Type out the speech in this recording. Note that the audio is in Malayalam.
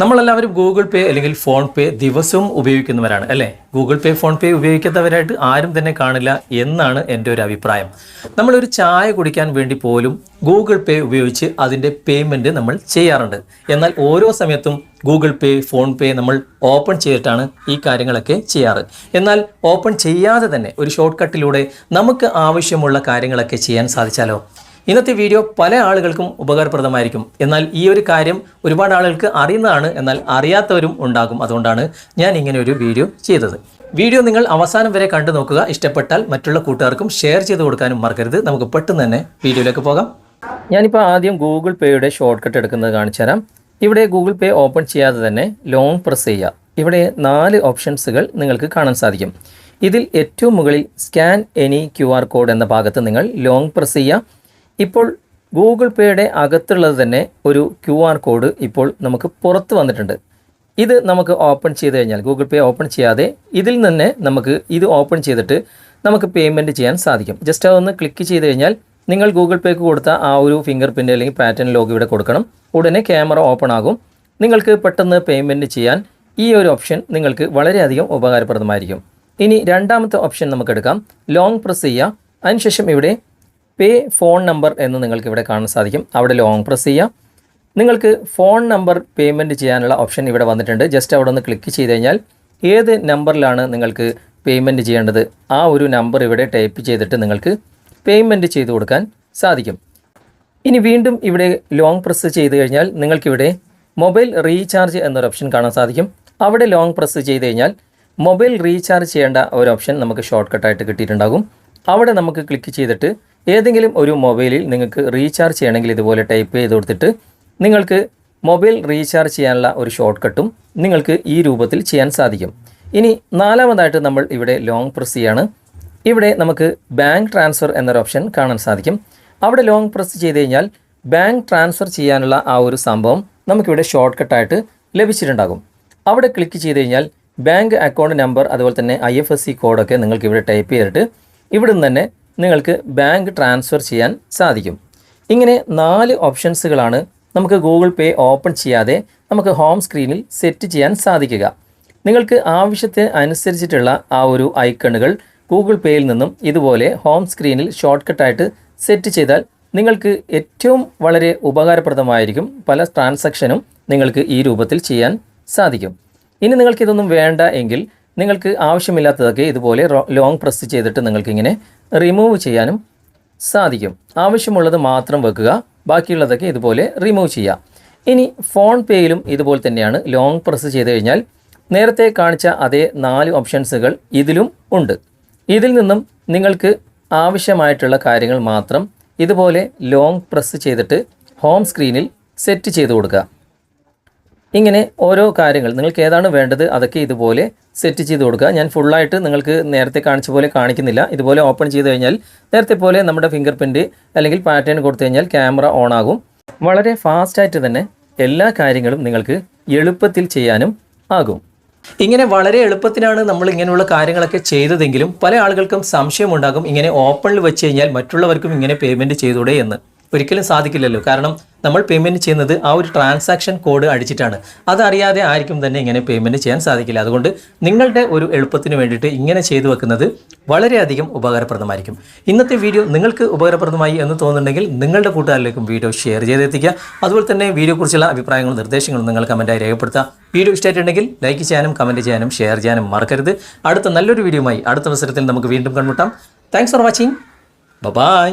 നമ്മളെല്ലാവരും ഗൂഗിൾ പേ അല്ലെങ്കിൽ ഫോൺ പേ ദിവസവും ഉപയോഗിക്കുന്നവരാണ് അല്ലേ? ഗൂഗിൾ പേ ഫോൺ പേ ഉപയോഗിക്കാത്തവരായിട്ട് ആരും തന്നെ കാണില്ല എന്നാണ് എന്റെ ഒരു അഭിപ്രായം. നമ്മളൊരു ചായ കുടിക്കാൻ വേണ്ടി പോലും ഗൂഗിൾ പേ ഉപയോഗിച്ച് അതിന്റെ പേയ്മെന്റ് നമ്മൾ ചെയ്യാറുണ്ട്. എന്നാൽ ഓരോ സമയത്തും ഗൂഗിൾ പേ ഫോൺ പേ നമ്മൾ ഓപ്പൺ ചെയ്തിട്ടാണ് ഈ കാര്യങ്ങളൊക്കെ ചെയ്യാറ്. എന്നാൽ ഓപ്പൺ ചെയ്യാതെ തന്നെ ഒരു ഷോർട്ട് കട്ടിലൂടെ നമുക്ക് ആവശ്യമുള്ള കാര്യങ്ങളൊക്കെ ചെയ്യാൻ സാധിച്ചാലോ? ഇന്നത്തെ വീഡിയോ പല ആളുകൾക്കും ഉപകാരപ്രദമായിരിക്കും. എന്നാൽ ഈ ഒരു കാര്യം ഒരുപാട് ആളുകൾക്ക് അറിയുന്നതാണ്. എന്നാൽ അറിയാത്തവരും ഉണ്ടാകും. അതുകൊണ്ടാണ് ഞാൻ ഇങ്ങനെ ഒരു വീഡിയോ ചെയ്തത്. വീഡിയോ നിങ്ങൾ അവസാനം വരെ കണ്ടു നോക്കുക. ഇഷ്ടപ്പെട്ടാൽ മറ്റുള്ള കൂട്ടുകാർക്കും ഷെയർ ചെയ്ത് കൊടുക്കാനും മറക്കരുത്. നമുക്ക് പെട്ടെന്ന് തന്നെ വീഡിയോയിലേക്ക് പോകാം. ഞാനിപ്പോൾ ആദ്യം ഗൂഗിൾ പേയുടെ ഷോർട്ട് കട്ട് എടുക്കുന്നത് കാണിച്ചു തരാം. ഇവിടെ ഗൂഗിൾ പേ ഓപ്പൺ ചെയ്യാതെ തന്നെ ലോങ് പ്രസ് ചെയ്യുക. ഇവിടെ നാല് ഓപ്ഷൻസുകൾ നിങ്ങൾക്ക് കാണാൻ സാധിക്കും. ഇതിൽ ഏറ്റവും മുകളിൽ സ്കാൻ എനി ക്യു കോഡ് എന്ന ഭാഗത്ത് നിങ്ങൾ ലോങ് പ്രസ് ചെയ്യുക. ഇപ്പോൾ ഗൂഗിൾ പേയുടെ അകത്തുള്ളത് തന്നെ ഒരു ക്യു ആർ കോഡ് ഇപ്പോൾ നമുക്ക് പുറത്ത് വന്നിട്ടുണ്ട്. ഇത് നമുക്ക് ഓപ്പൺ ചെയ്ത് കഴിഞ്ഞാൽ ഗൂഗിൾ പേ ഓപ്പൺ ചെയ്യാതെ ഇതിൽ നിന്ന് നമുക്ക് ഇത് ഓപ്പൺ ചെയ്തിട്ട് നമുക്ക് പേയ്മെന്റ് ചെയ്യാൻ സാധിക്കും. ജസ്റ്റ് അതൊന്ന് ക്ലിക്ക് ചെയ്ത് കഴിഞ്ഞാൽ നിങ്ങൾ ഗൂഗിൾ പേക്ക് കൊടുത്ത ആ ഒരു ഫിംഗർ പ്രിന്റ് അല്ലെങ്കിൽ പാറ്റേൺ ലോഗ് ഇവിടെ കൊടുക്കണം. ഉടനെ ക്യാമറ ഓപ്പൺ ആകും. നിങ്ങൾക്ക് പെട്ടെന്ന് പേയ്മെന്റ് ചെയ്യാൻ ഈ ഒരു ഓപ്ഷൻ നിങ്ങൾക്ക് വളരെയധികം ഉപകാരപ്രദമായിരിക്കും. ഇനി രണ്ടാമത്തെ ഓപ്ഷൻ നമുക്ക് എടുക്കാം. ലോങ് പ്രസ് ചെയ്യുക. അതിനുശേഷം ഇവിടെ പേ ഫോൺ നമ്പർ എന്ന് നിങ്ങൾക്ക് ഇവിടെ കാണാൻ സാധിക്കും. അവിടെ ലോങ് പ്രസ് ചെയ്യാം. നിങ്ങൾക്ക് ഫോൺ നമ്പർ പേയ്മെന്റ് ചെയ്യാനുള്ള ഓപ്ഷൻ ഇവിടെ വന്നിട്ടുണ്ട്. ജസ്റ്റ് അവിടെ ഒന്ന് ക്ലിക്ക് ചെയ്ത് കഴിഞ്ഞാൽ ഏത് നമ്പറിലാണ് നിങ്ങൾക്ക് പേയ്മെന്റ് ചെയ്യേണ്ടത്? ആ ഒരു നമ്പർ ഇവിടെ ടൈപ്പ് ചെയ്തിട്ട് നിങ്ങൾക്ക് പേയ്മെന്റ് ചെയ്ത് കൊടുക്കാൻ സാധിക്കും. ഇനി വീണ്ടും ഇവിടെ ലോങ് പ്രസ് ചെയ്ത് കഴിഞ്ഞാൽ നിങ്ങൾക്കിവിടെ മൊബൈൽ റീചാർജ് എന്നൊരു ഓപ്ഷൻ കാണാൻ സാധിക്കും. അവിടെ ലോങ് പ്രസ് ചെയ്ത് കഴിഞ്ഞാൽ മൊബൈൽ റീചാർജ് ചെയ്യേണ്ട ഒരു ഓപ്ഷൻ നമുക്ക് ഷോർട്ട് കട്ടായിട്ട് കിട്ടിയിട്ടുണ്ടാകും. അവിടെ നമുക്ക് ക്ലിക്ക് ചെയ്തിട്ട് ഏതെങ്കിലും ഒരു മൊബൈലിൽ നിങ്ങൾക്ക് റീചാർജ് ചെയ്യണമെങ്കിൽ ഇതുപോലെ ടൈപ്പ് ചെയ്ത് കൊടുത്തിട്ട് നിങ്ങൾക്ക് മൊബൈൽ റീചാർജ് ചെയ്യാനുള്ള ഒരു ഷോർട്ട് കട്ടും നിങ്ങൾക്ക് ഈ രൂപത്തിൽ ചെയ്യാൻ സാധിക്കും. ഇനി നാലാമതായിട്ട് നമ്മൾ ഇവിടെ ലോങ് പ്രസ് ചെയ്യാണ്. ഇവിടെ നമുക്ക് ബാങ്ക് ട്രാൻസ്ഫർ എന്നൊരു ഓപ്ഷൻ കാണാൻ സാധിക്കും. അവിടെ ലോങ് പ്രസ് ചെയ്ത് കഴിഞ്ഞാൽ ബാങ്ക് ട്രാൻസ്ഫർ ചെയ്യാനുള്ള ആ ഒരു സംഭവം നമുക്കിവിടെ ഷോർട്ട് കട്ടായിട്ട് ലഭിച്ചിട്ടുണ്ടാകും. അവിടെ ക്ലിക്ക് ചെയ്ത് കഴിഞ്ഞാൽ ബാങ്ക് അക്കൗണ്ട് നമ്പർ അതുപോലെ തന്നെ ഐ എഫ് എസ് സി കോഡൊക്കെ നിങ്ങൾക്ക് ഇവിടെ ടൈപ്പ് ചെയ്തിട്ട് ഇവിടെ നിന്ന് തന്നെ നിങ്ങൾക്ക് ബാങ്ക് ട്രാൻസ്ഫർ ചെയ്യാൻ സാധിക്കും. ഇങ്ങനെ നാല് ഓപ്ഷൻസുകളാണ് നമുക്ക് ഗൂഗിൾ പേ ഓപ്പൺ ചെയ്യാതെ നമുക്ക് ഹോം സ്ക്രീനിൽ സെറ്റ് ചെയ്യാൻ സാധിക്കുക. നിങ്ങൾക്ക് ആവശ്യത്തിന് അനുസരിച്ചിട്ടുള്ള ആ ഒരു ഐക്കണുകൾ ഗൂഗിൾ പേയിൽ നിന്നും ഇതുപോലെ ഹോം സ്ക്രീനിൽ ഷോർട്ട് കട്ടായിട്ട് സെറ്റ് ചെയ്താൽ നിങ്ങൾക്ക് ഏറ്റവും വളരെ ഉപകാരപ്രദമായിരിക്കും പല ട്രാൻസാക്ഷനും നിങ്ങൾക്ക് ഈ രൂപത്തിൽ ചെയ്യാൻ സാധിക്കും. ഇനി നിങ്ങൾക്കിതൊന്നും വേണ്ട എങ്കിൽ നിങ്ങൾക്ക് ആവശ്യമില്ലാത്തതൊക്കെ ഇതുപോലെ ലോങ് പ്രസ് ചെയ്തിട്ട് നിങ്ങൾക്കിങ്ങനെ റിമൂവ് ചെയ്യാനും സാധിക്കും. ആവശ്യമുള്ളത് മാത്രം വെക്കുക ബാക്കിയുള്ളതൊക്കെ ഇതുപോലെ റിമൂവ് ചെയ്യാം ഇനി ഫോൺ പേയിലും ഇതുപോലെ തന്നെയാണ് ലോങ് പ്രസ് ചെയ്ത് കഴിഞ്ഞാൽ നേരത്തെ കാണിച്ച അതേ നാല് ഓപ്ഷൻസുകൾ ഇതിലും ഉണ്ട്. ഇതിൽ നിന്നും നിങ്ങൾക്ക് ആവശ്യമായിട്ടുള്ള കാര്യങ്ങൾ മാത്രം ഇതുപോലെ ലോങ് പ്രസ് ചെയ്തിട്ട് ഹോം സ്ക്രീനിൽ സെറ്റ് ചെയ്ത് കൊടുക്കുക. ഇങ്ങനെ ഓരോ കാര്യങ്ങൾ നിങ്ങൾക്ക് ഏതാണ് വേണ്ടത് അതൊക്കെ ഇതുപോലെ സെറ്റ് ചെയ്ത് കൊടുക്കുക. ഞാൻ ഫുള്ളായിട്ട് നിങ്ങൾക്ക് നേരത്തെ കാണിച്ച പോലെ കാണിക്കുന്നില്ല. ഇതുപോലെ ഓപ്പൺ ചെയ്ത് കഴിഞ്ഞാൽ നേരത്തെ പോലെ നമ്മുടെ ഫിംഗർ പ്രിന്റ് അല്ലെങ്കിൽ പാറ്റേൺ കൊടുത്തു കഴിഞ്ഞാൽ ക്യാമറ ഓൺ ആകും. വളരെ ഫാസ്റ്റായിട്ട് തന്നെ എല്ലാ കാര്യങ്ങളും നിങ്ങൾക്ക് എളുപ്പത്തിൽ ചെയ്യാനും ആകും. ഇങ്ങനെ വളരെ എളുപ്പത്തിനാണ് നമ്മൾ ഇങ്ങനെയുള്ള കാര്യങ്ങളൊക്കെ ചെയ്തതെങ്കിലും പല ആളുകൾക്കും സംശയമുണ്ടാകും ഇങ്ങനെ ഓപ്പണിൽ വെച്ച് കഴിഞ്ഞാൽ മറ്റുള്ളവർക്കും ഇങ്ങനെ പേയ്മെന്റ് ചെയ്തൂടെ എന്ന്. ഒരിക്കലും സാധിക്കില്ലല്ലോ. കാരണം നമ്മൾ പേയ്മെന്റ് ചെയ്യുന്നത് ആ ഒരു ട്രാൻസാക്ഷൻ കോഡ് അടിച്ചിട്ടാണ്. അതറിയാതെ ആയിരിക്കും തന്നെ ഇങ്ങനെ പേയ്മെന്റ് ചെയ്യാൻ സാധിക്കില്ല. അതുകൊണ്ട് നിങ്ങളുടെ ഒരു എളുപ്പത്തിന് വേണ്ടിയിട്ട് ഇങ്ങനെ ചെയ്തു വെക്കുന്നത് വളരെയധികം ഉപകാരപ്രദമായിരിക്കും. ഇന്നത്തെ വീഡിയോ നിങ്ങൾക്ക് ഉപകാരപ്രദമായി എന്ന് തോന്നുന്നുണ്ടെങ്കിൽ നിങ്ങളുടെ കൂട്ടുകാരിലേക്കും വീഡിയോ ഷെയർ ചെയ്തെത്തിക്കുക. അതുപോലെ തന്നെ വീഡിയോക്കുറിച്ചുള്ള അഭിപ്രായങ്ങളും നിർദ്ദേശങ്ങളും നിങ്ങൾ കമന്റായി രേഖപ്പെടുത്തുക. വീഡിയോ ഇഷ്ടമായിട്ടുണ്ടെങ്കിൽ ലൈക്ക് ചെയ്യാനും കമന്റ് ചെയ്യാനും ഷെയർ ചെയ്യാനും മറക്കരുത്. അടുത്ത നല്ലൊരു വീഡിയോയുമായി അടുത്ത അവസരത്തിൽ നമുക്ക് വീണ്ടും കണ്ടുമുട്ടാം. Thanks for watching bye